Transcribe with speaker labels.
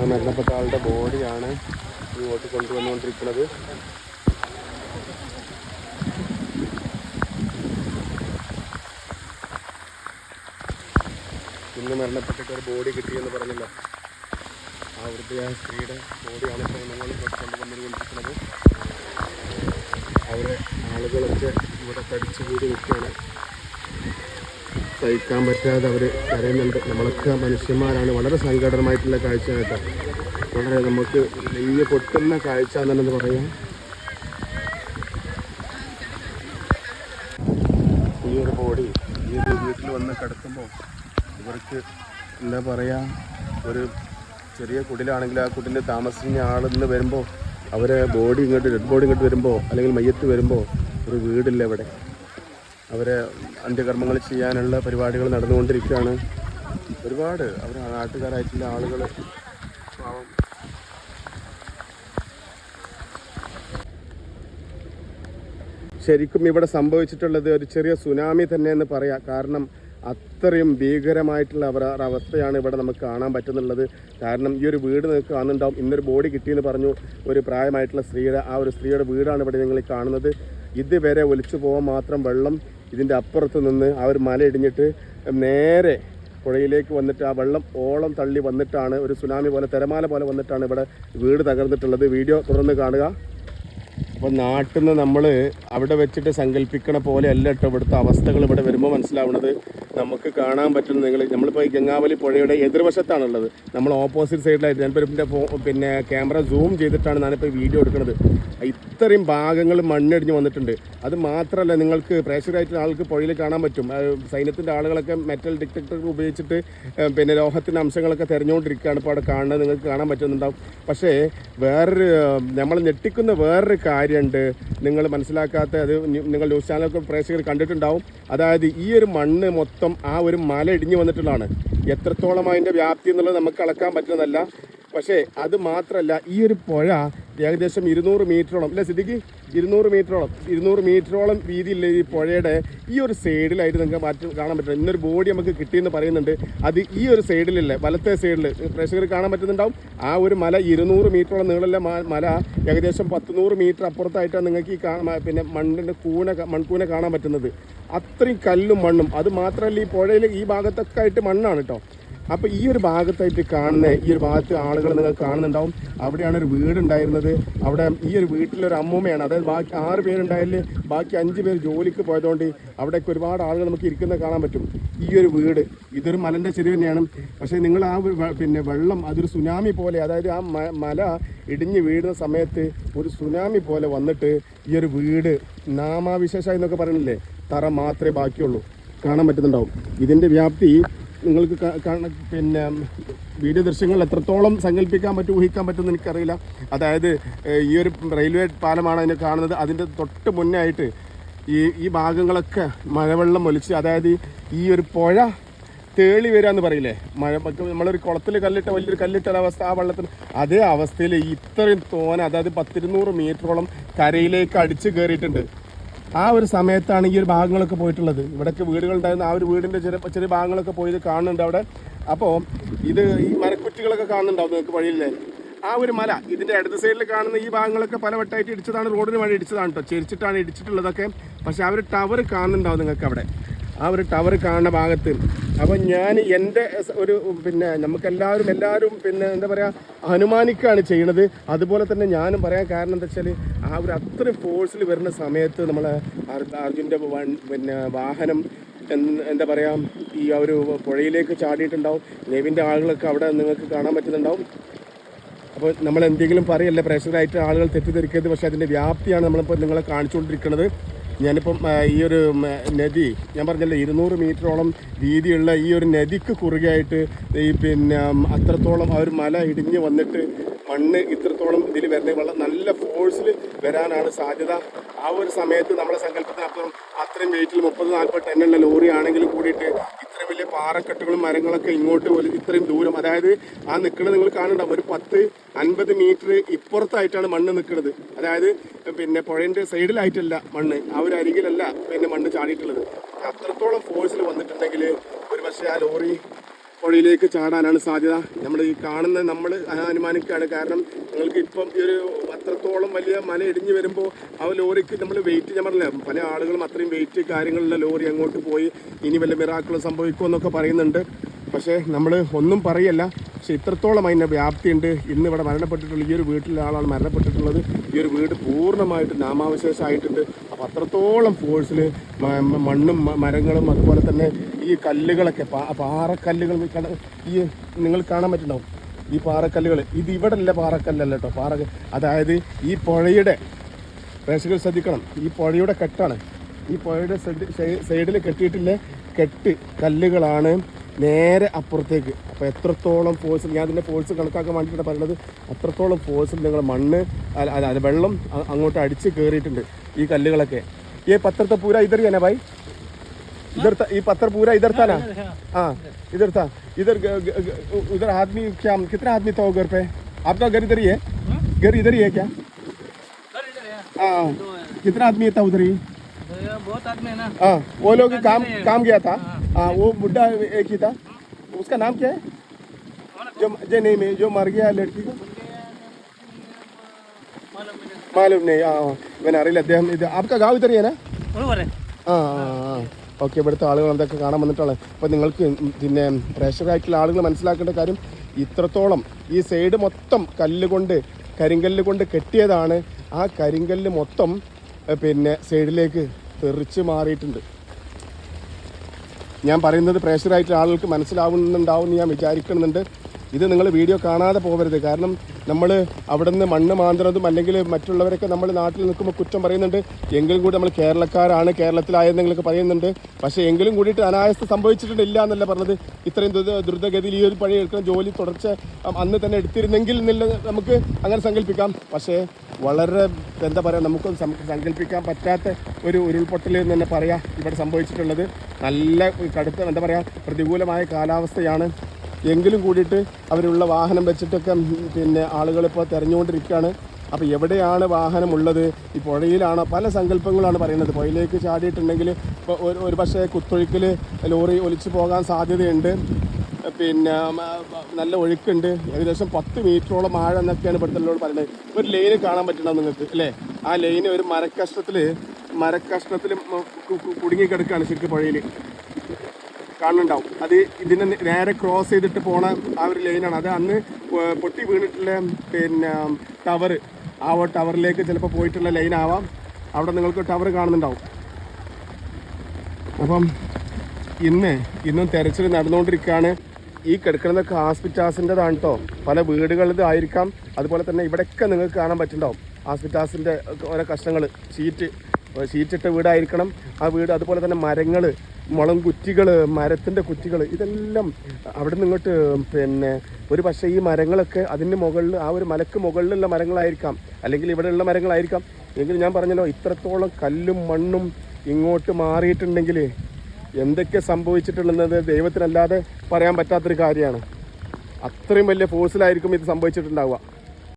Speaker 1: ആ മരണപ്പെട്ട ആളുടെ ബോഡിയാണ് ഈ ഇങ്ങോട്ട് കൊണ്ടുവന്നുകൊണ്ടിരിക്കുന്നത്. ഇന്ന് മരണപ്പെട്ടിട്ട് ഒരു ബോഡി കിട്ടിയെന്ന് പറഞ്ഞില്ല. ആ വൃദ്ധയായ സ്ത്രീയുടെ ബോഡിയാണ് ഇപ്പോൾ നിങ്ങൾ കൊണ്ടുവന്നുകൊണ്ടിരിക്കുന്നത് അവിടെ ആളുകളൊക്കെ ഇവിടെ തടിച്ചു കൂടി നിൽക്കുകയാണ്. സഹിക്കാൻ പറ്റാതെ അവർ കരയുന്നുണ്ട്. നമ്മളൊക്കെ മനുഷ്യന്മാരാണ്. വളരെ സങ്കടമായിട്ടുള്ള കാഴ്ച കേട്ടോ. വളരെ നമുക്ക് നെയ്യ് പൊട്ടുന്ന കാഴ്ച എന്നുള്ളത് പറയാം. ഈ ഒരു ബോഡി ഈ ഒരു വീട്ടിൽ വന്ന് കിടക്കുമ്പോൾ ഇവർക്ക് എന്താ പറയുക ഒരു ചെറിയ കുടിലാണെങ്കിൽ ആ കുടിൽ താമസിക്കുന്ന ആളെന്ന് വരുമ്പോൾ അവരെ ബോഡി ഇങ്ങോട്ട് ഡെഡ് ബോഡി ഇങ്ങോട്ട് വരുമ്പോൾ അല്ലെങ്കിൽ മയ്യത്ത് വരുമ്പോൾ ഒരു വീടില്ല ഇവിടെ. അവരെ അന്ത്യകർമ്മങ്ങൾ ചെയ്യാനുള്ള പരിപാടികൾ നടന്നുകൊണ്ടിരിക്കുകയാണ്. ഒരുപാട് അവർ നാട്ടുകാരായിട്ടുള്ള ആളുകൾ ശരിക്കും ഇവിടെ സംഭവിച്ചിട്ടുള്ളത് ഒരു ചെറിയ സുനാമി തന്നെ എന്ന് പറയാം. കാരണം അത്രയും ഭീകരമായിട്ടുള്ള അവസ്ഥയാണ് ഇവിടെ നമുക്ക് കാണാൻ പറ്റുന്നുള്ളത്. കാരണം ഈ ഒരു വീട് നിങ്ങൾക്ക് കാണുന്നുണ്ടാവും. ഇന്നൊരു ബോഡി കിട്ടിയെന്ന് പറഞ്ഞു ഒരു പ്രായമായിട്ടുള്ള സ്ത്രീയുടെ ആ ഒരു സ്ത്രീയുടെ വീടാണ് ഇവിടെ നിങ്ങൾ കാണുന്നത്. ഇതുവരെ ഒലിച്ചു പോകാൻ മാത്രം വെള്ളം ഇതിന്റെ അപ്പുറത്ത് നിന്ന് ആ ഒരു മല ഇടിഞ്ഞിട്ട് നേരെ പുഴയിലേക്ക് വന്നിട്ട് ആ വെള്ളം ഓളം തള്ളി വന്നിട്ടാണ് ഒരു സുനാമി പോലെ തിരമാല പോലെ വന്നിട്ടാണ് ഇവിടെ വീട് തകർന്നിട്ടുള്ളത്. വീഡിയോ തുടർന്ന് കാണുക. അപ്പോൾ നാട്ടിൽ നിന്ന് നമ്മൾ അവിടെ വെച്ചിട്ട് സങ്കല്പിക്കണ പോലെ അല്ല കേട്ടോ ഇവിടുത്തെ അവസ്ഥകൾ ഇവിടെ വരുമ്പോൾ മനസ്സിലാവുന്നത്. നമുക്ക് കാണാൻ പറ്റുന്ന നിങ്ങൾ നമ്മളിപ്പോൾ ഈ ഗംഗാവലി പുഴയുടെ എതിർവശത്താണുള്ളത്. നമ്മൾ ഓപ്പോസിറ്റ് സൈഡിലായിട്ട് ഞാനിപ്പോൾ പിന്നെ ക്യാമറ സൂം ചെയ്തിട്ടാണ് ഞാനിപ്പോൾ വീഡിയോ എടുക്കുന്നത് ഇത്രയും ഭാഗങ്ങൾ മണ്ണിടിഞ്ഞ് വന്നിട്ടുണ്ട്. അത് മാത്രമല്ല നിങ്ങൾക്ക് പ്രേക്ഷകരായിട്ടുള്ള ആൾക്ക് പുഴയിൽ കാണാൻ പറ്റും. സൈന്യത്തിന്റെ ആളുകളൊക്കെ മെറ്റൽ ഡിറ്റക്ടർ ഉപയോഗിച്ചിട്ട് പിന്നെ ലോഹത്തിന്റെ അംശങ്ങളൊക്കെ തെരഞ്ഞുകൊണ്ടിരിക്കുകയാണ് ഇപ്പോൾ അവിടെ കാണുന്നത്. നിങ്ങൾക്ക് കാണാൻ പറ്റുന്നുണ്ടാവും. പക്ഷേ വേറൊരു നമ്മൾ ഞെട്ടിക്കുന്ന വേറൊരു കാര്യമുണ്ട്. നിങ്ങൾ മനസ്സിലാക്കാത്ത അത് നിങ്ങൾ ന്യൂസ് ചാനലൊക്കെ പ്രേക്ഷകർ കണ്ടിട്ടുണ്ടാവും. അതായത് ഈ ഒരു മണ്ണ് മൊത്തം ആ ഒരു മല ഇടിഞ്ഞു വന്നിട്ടുള്ളതാണ്. എത്രത്തോളം അതിന്റെ വ്യാപ്തി എന്നുള്ളത് നമുക്ക് അളക്കാൻ പറ്റുന്നതല്ല. പക്ഷേ അത് മാത്രമല്ല ഈ ഒരു പുഴ ഏകദേശം ഇരുന്നൂറ് മീറ്ററോളം അല്ലേ സിദ്ധിക്ക് ഇരുന്നൂറ് മീറ്ററോളം ഇരുന്നൂറ് മീറ്ററോളം വീതിയില്ല ഈ പുഴയുടെ ഈ ഒരു സൈഡിലായിട്ട് നിങ്ങൾക്ക് മാറ്റം കാണാൻ പറ്റും. ഇന്നൊരു ബോഡി നമുക്ക് കിട്ടിയെന്ന് പറയുന്നുണ്ട്. അത് ഈ ഒരു സൈഡിലല്ലേ വലത്തെ സൈഡിൽ പ്രേക്ഷകർ കാണാൻ പറ്റുന്നുണ്ടാവും. ആ ഒരു മല ഇരുന്നൂറ് മീറ്ററോളം നീളമുള്ള മല ഏകദേശം പത്തുനൂറ് മീറ്റർ അപ്പുറത്തായിട്ടാണ് നിങ്ങൾക്ക് ഈ പിന്നെ മണ്ണിന്റെ കൂന മൺകൂന കാണാൻ പറ്റുന്നത്. അത്രയും കല്ലും മണ്ണും അത് മാത്രമല്ല ഈ പുഴയിൽ ഈ ഭാഗത്തൊക്കെ ആയിട്ട് മണ്ണാണ് കേട്ടോ അപ്പോൾ ഈ ഒരു ഭാഗത്തായിട്ട് കാണുന്ന ഈ ഒരു ഭാഗത്ത് ആളുകൾ നിങ്ങൾ കാണുന്നുണ്ടാവും. അവിടെയാണ് ഒരു വീടുണ്ടായിരുന്നത്. അവിടെ ഈ ഒരു വീട്ടിലൊരു അമ്മൂമ്മയാണ്. അതായത് ബാക്കി ആറ് പേരുണ്ടായാലും ബാക്കി അഞ്ച് പേര് ജോലിക്ക് പോയതുകൊണ്ട് അവിടെയൊക്കെ ഒരുപാട് ആളുകൾ നമുക്ക് ഇരിക്കുന്ന കാണാൻ പറ്റും. ഈ ഒരു വീട് ഇതൊരു മലന്റെ ചെരുവ് തന്നെയാണ്. പക്ഷേ നിങ്ങൾ ആ പിന്നെ വെള്ളം അതൊരു സുനാമി പോലെ അതായത് ആ മല ഇടിഞ്ഞ് വീഴുന്ന സമയത്ത് ഒരു സുനാമി പോലെ വന്നിട്ട് ഈ ഒരു വീട് നാമാവിശേഷ എന്നൊക്കെ പറയണില്ലേ? തറ മാത്രമേ ബാക്കിയുള്ളൂ. കാണാൻ പറ്റുന്നുണ്ടാവും. ഇതിന്റെ വ്യാപ്തി നിങ്ങൾക്ക് പിന്നെ വീഡിയോ ദൃശ്യങ്ങൾ എത്രത്തോളം സങ്കല്പിക്കാൻ പറ്റും ഊഹിക്കാൻ പറ്റുമെന്ന് എനിക്കറിയില്ല. അതായത് ഈ ഒരു റെയിൽവേ പാലമാണ് അതിനെ കാണുന്നത്. അതിന്റെ തൊട്ട് മുന്നേ ആയിട്ട് ഈ ഈ ഭാഗങ്ങളൊക്കെ മഴവെള്ളം ഒലിച്ച് അതായത് ഈ- ഒരു പുഴ തേളി വരിക എന്ന് പറയില്ലേ? മഴ നമ്മളൊരു കുളത്തിൽ കല്ലിട്ട വലിയൊരു കല്ലിട്ട അവസ്ഥ ആ വെള്ളത്തിന്. അതേ അവസ്ഥയിൽ ഇത്രയും തോന അതായത് പത്തിരുന്നൂറ് മീറ്ററോളം കരയിലേക്ക് അടിച്ച് കയറിയിട്ടുണ്ട് ആ ഒരു സമയത്താണ് ഈ ഒരു ഭാഗങ്ങളൊക്കെ പോയിട്ടുള്ളത്. ഇവിടെയൊക്കെ വീടുകളുണ്ടായിരുന്ന ആ ഒരു വീടിന്റെ ചെറിയ ചെറിയ ഭാഗങ്ങളൊക്കെ പോയത് കാണുന്നുണ്ട് അവിടെ. അപ്പോൾ ഇത് ഈ മരക്കുറ്റികളൊക്കെ കാണുന്നുണ്ടാവും നിങ്ങൾക്ക് വഴിയില്ലേ ആ ഒരു മല ഇതിന്റെ ഇടത് സൈഡിൽ കാണുന്ന ഈ ഭാഗങ്ങളൊക്കെ പല വട്ടമായിട്ട് ഇടിച്ചതാണ് റോഡിന് വഴി ഇടിച്ചതാണ് കേട്ടോ ചെരിച്ചിട്ടാണ് ഇടിച്ചിട്ടുള്ളതൊക്കെ. പക്ഷേ ആ ഒരു ടവർ കാണുന്നുണ്ടാവും നിങ്ങൾക്ക് അവിടെ. ആ ഒരു ടവർ കാണുന്ന ഭാഗത്ത് അപ്പം ഞാൻ എന്റെ ഒരു പിന്നെ നമുക്കെല്ലാവരും എല്ലാവരും പിന്നെ എന്താ പറയുക അനുമാനിക്കുകയാണ് ചെയ്യണത്. അതുപോലെ തന്നെ ഞാനും പറയാൻ കാരണം എന്താ വെച്ചാൽ ആ ഒരു അത്രയും ഫോഴ്സിൽ വരുന്ന സമയത്ത് നമ്മളെ അർജുന്റെ വൺ പിന്നെ വാഹനം എന്താ പറയുക ഈ ആ ഒരു പുഴയിലേക്ക് ചാടിയിട്ടുണ്ടാവും. നെവിന്റെ ആളുകളൊക്കെ അവിടെ നിങ്ങൾക്ക് കാണാൻ പറ്റുന്നുണ്ടാവും. അപ്പോൾ നമ്മൾ എന്തെങ്കിലും പറയല്ലേ പ്രേക്ഷകരായിട്ട് ആളുകൾ തെറ്റിദ്ധരിക്കരുത്. പക്ഷേ അതിന്റെ വ്യാപ്തിയാണ് നമ്മളിപ്പോൾ നിങ്ങളെ കാണിച്ചുകൊണ്ടിരിക്കുന്നത്. ഞാനിപ്പം ഈ ഒരു നദി ഞാൻ പറഞ്ഞല്ലോ ഇരുന്നൂറ് മീറ്ററോളം വീതിയുള്ള ഈ ഒരു നദിക്ക് കുറുകയായിട്ട് ഈ പിന്നെ അത്രത്തോളം ആ ഒരു മല ഇടിഞ്ഞ് വന്നിട്ട് മണ്ണ് ഇത്രത്തോളം ഇതിൽ വരുന്ന വെള്ളം നല്ല ഫോഴ്സിൽ വരാനാണ് സാധ്യത. ആ ഒരു സമയത്ത് നമ്മളെ സങ്കല്പത്തിനപ്പുറം അത്രയും വെയിറ്റിൽ മുപ്പത് നാൽപ്പത് ടണ്ണുള്ള ലോറി ആണെങ്കിലും കൂടിയിട്ട് പാറക്കെട്ടുകളും മരങ്ങളൊക്കെ ഇങ്ങോട്ട് ഒരു ഇത്രയും ദൂരം. അതായത് ആ നിൽക്കുന്നത് നിങ്ങൾ കാണണ്ട ഒരു പത്ത് അൻപത് മീറ്റർ ഇപ്പുറത്തായിട്ടാണ് മണ്ണ് നിൽക്കുന്നത് അതായത് പിന്നെ പുഴന്റെ സൈഡിലായിട്ടല്ല മണ്ണ്. ആ ഒരു അരികിലല്ല പിന്നെ മണ്ണ് ചാടിയിട്ടുള്ളത്. അത്രത്തോളം ഫോഴ്സിൽ വന്നിട്ടുണ്ടെങ്കിൽ ഒരു പക്ഷേ ആ ലോറി പുഴയിലേക്ക് ചാടാനാണ് സാധ്യത. നമ്മൾ ഈ കാണുന്ന നമ്മൾ അനുമാനിക്കുകയാണ്. കാരണം നിങ്ങൾക്ക് ഇപ്പം ഈ ഒരു അത്രത്തോളം വലിയ മല ഇടിഞ്ഞു വരുമ്പോൾ ആ ലോറിക്ക് നമ്മൾ വെയിറ്റ് ഞാൻ പറഞ്ഞില്ല പല ആളുകളും അത്രയും വെയിറ്റ് കാര്യങ്ങളുള്ള ലോറി അങ്ങോട്ട് പോയി ഇനി വല്ല മിറാക്കളും സംഭവിക്കുമെന്നൊക്കെ പറയുന്നുണ്ട്. പക്ഷേ നമ്മൾ ഒന്നും പറയല്ല. പക്ഷെ ഇത്രത്തോളം അതിന്റെ വ്യാപ്തിയുണ്ട്. ഇന്ന് ഇവിടെ മരണപ്പെട്ടിട്ടുള്ള ഈ ഒരു വീട്ടിലെ ആളാണ് മരണപ്പെട്ടിട്ടുള്ളത്. ഈ ഒരു വീട് പൂർണമായിട്ട് നാമാവശേഷമായിട്ടുണ്ട്. അപ്പോൾ അത്രത്തോളം ഫോഴ്സിൽ മണ്ണും മരങ്ങളും അതുപോലെ തന്നെ ഈ കല്ലുകളൊക്കെ പാറക്കല്ലുകൾ ഈ നിങ്ങൾ കാണാൻ പറ്റുന്നുണ്ടാവും ഈ പാറക്കല്ലുകൾ ഇത് ഇവിടെ അല്ല പാറക്കല്ലല്ല കേട്ടോ. പാറ അതായത് ഈ പുഴയുടെ പ്രേക്ഷകർ ശ്രദ്ധിക്കണം. ഈ പുഴയുടെ കെട്ടാണ്. ഈ പുഴയുടെ സൈഡിൽ കെട്ടിയിട്ടില്ല? കെട്ട് കല്ലുകളാണ്. നേരെ അപ്പുറത്തേക്ക്. അപ്പോൾ എത്രത്തോളം ഫോഴ്സ് ഞാൻ അതിന്റെ ഫോഴ്സ് കണക്കാക്കാൻ വേണ്ടിയിട്ടാണ് പറയുന്നത്. അത്രത്തോളം ഫോഴ്സ് നിങ്ങൾ മണ്ണ് അല്ല വെള്ളം അങ്ങോട്ട് അടിച്ച് കയറിയിട്ടുണ്ട് ഈ കല്ലുകളൊക്കെ. ഈ പത്രത്തെ പൂര ഇതറിയാനാ ഭായി? ഇതർത്ത ഈ പത്ര പൂര ഇതർത്താനാ ആ ഇതർത്ത ഇതർ ഇതർ ആദ്മി ക്യാം इधर ആദ്മി തോ क्या कितना आदमी था वो घर पे आपका घर इधर ही ഉദറി ആ इधर ही കാം क्या हाँ कितना हाँ वो बुढ़ा एक ही था उसका नाम क्या है जो जो नहीं में जो मर गया लड़की को मालूम नहीं हाँ हाँ मैंने അറിയില്ല അദ്ദേഹം ഇത് आपका गाँव इधर ही है ना
Speaker 2: बरोबर है
Speaker 1: ആ ഓക്കെ ഇവിടുത്തെ ആളുകൾ എന്തൊക്കെ കാണാൻ വന്നിട്ടുള്ളത് അപ്പോൾ നിങ്ങൾക്ക് പിന്നെ പ്രേക്ഷകരായിട്ടുള്ള ആളുകൾ മനസ്സിലാക്കേണ്ട കാര്യം ഇത്രത്തോളം ഈ സൈഡ് മൊത്തം കല്ല് കൊണ്ട് കരിങ്കല്ല് കൊണ്ട് കെട്ടിയതാണ് ആ കരിങ്കല്ല് മൊത്തം ഏഹ്, പിന്നെ സൈഡിലേക്ക് തെറിച്ച് മാറിയിട്ടുണ്ട് ഞാൻ പറയുന്നത് പ്രേഷറായിട്ടുള്ള ആളുകൾക്ക് മനസ്സിലാവുന്നുണ്ടാവും ഞാൻ വിചാരിക്കുന്നുണ്ട് ഇത് നിങ്ങൾ വീഡിയോ കാണാതെ പോകരുത്. കാരണം നമ്മൾ അവിടെ നിന്ന് മണ്ണ് മാന്തുന്നതും അല്ലെങ്കിൽ മറ്റുള്ളവരൊക്കെ നമ്മൾ നാട്ടിൽ നിൽക്കുമ്പോൾ കുറ്റം പറയുന്നുണ്ട്. എങ്കിലും കൂടി നമ്മൾ കേരളക്കാരാണ് കേരളത്തിലായെന്നെങ്കിലൊക്കെ പറയുന്നുണ്ട്. പക്ഷേ എങ്കിലും കൂടിയിട്ട് സംഭവിച്ചിട്ടുണ്ട് ഇല്ല എന്നല്ല പറഞ്ഞത്. ഇത്രയും ദ്രുത ദ്രുതഗതിയിൽ ഈ ഒരു പഴയ എടുക്കുന്ന ജോലി തുടർച്ച അന്ന് തന്നെ എടുത്തിരുന്നെങ്കിൽ എന്നില്ല നമുക്ക് അങ്ങനെ സങ്കല്പിക്കാം. പക്ഷേ വളരെ എന്താ പറയുക നമുക്ക് സങ്കല്പിക്കാൻ പറ്റാത്ത ഒരു ഉരുൾപൊട്ടൽ എന്ന് തന്നെ പറയാം ഇവിടെ സംഭവിച്ചിട്ടുള്ളത്. നല്ല കടുത്ത എന്താ പറയുക പ്രതികൂലമായ കാലാവസ്ഥയാണ്. എങ്കിലും കൂടിയിട്ട് അവരുള്ള വാഹനം വെച്ചിട്ടൊക്കെ പിന്നെ ആളുകളിപ്പോൾ തിരഞ്ഞുകൊണ്ടിരിക്കുകയാണ്. അപ്പോൾ എവിടെയാണ് വാഹനമുള്ളത്? ഈ പുഴയിലാണ് പല സങ്കല്പങ്ങളാണ് പറയുന്നത്. പുഴയിലേക്ക് ചാടിയിട്ടുണ്ടെങ്കിൽ ഇപ്പോൾ ഒരു ഒരു പക്ഷേ കുത്തൊഴുക്കിൽ ലോറി ഒലിച്ചു പോകാൻ സാധ്യതയുണ്ട്. പിന്നെ നല്ല ഒഴുക്കുണ്ട്. ഏകദേശം പത്ത് മീറ്ററോളം ആഴം എന്നൊക്കെയാണ് ഇവിടുത്തെ പറയുന്നത്. ഒരു ലൈന് കാണാൻ പറ്റണം നിങ്ങൾക്ക്? അല്ലേ? ആ ലൈന് ഒരു മരക്കഷ്ണത്തിൽ മരക്കഷ്ണത്തിൽ കുടുങ്ങിക്കിടക്കുകയാണ് ശരിക്കും പുഴയിൽ കാണുന്നുണ്ടാവും. അത് ഇതിനെ നേരെ ക്രോസ് ചെയ്തിട്ട് പോണ ആ ഒരു ലൈനാണ് അത് അന്ന് പൊട്ടി വീണിട്ടുള്ള പിന്നെ ടവർ ആ ടവറിലേക്ക് ചിലപ്പോൾ പോയിട്ടുള്ള ലൈൻ ആവാം. അവിടെ നിങ്ങൾക്ക് ടവർ കാണുന്നുണ്ടാവും. അപ്പം ഇന്ന് ഇന്നും തെരച്ചിൽ നടന്നുകൊണ്ടിരിക്കുകയാണ്. ഈ കിടക്കുന്നതൊക്കെ ഹാസ്പിറ്റാസിന്റെതാണ് കേട്ടോ പല വീടുകളിൽ ആയിരിക്കാം. അതുപോലെ തന്നെ ഇവിടെയൊക്കെ നിങ്ങൾക്ക് കാണാൻ പറ്റുന്നുണ്ടാവും. ഹാസ്പിറ്റാസിന്റെ ഓരോ കഷ്ണങ്ങൾ ഷീറ്റ് ഷീറ്റിട്ട വീടായിരിക്കണം. ആ വീട് അതുപോലെ തന്നെ മരങ്ങൾ മുളം കുറ്റികൾ മരത്തിന്റെ കുറ്റികൾ ഇതെല്ലാം അവിടെ നിന്നങ്ങോട്ട് പിന്നെ ഒരു പക്ഷേ ഈ മരങ്ങളൊക്കെ അതിന് മുകളിൽ ആ ഒരു മലക്ക് മുകളിലുള്ള മരങ്ങളായിരിക്കാം. അല്ലെങ്കിൽ ഇവിടെയുള്ള മരങ്ങളായിരിക്കാം. എങ്കിൽ ഞാൻ പറഞ്ഞല്ലോ ഇത്രത്തോളം കല്ലും മണ്ണും ഇങ്ങോട്ട് മാറിയിട്ടുണ്ടെങ്കിൽ എന്തൊക്കെ സംഭവിച്ചിട്ടുള്ളത് ദൈവത്തിനല്ലാതെ പറയാൻ പറ്റാത്തൊരു കാര്യമാണ്. അത്രയും വലിയ ഫോഴ്സിലായിരിക്കും ഇത് സംഭവിച്ചിട്ടുണ്ടാവുക.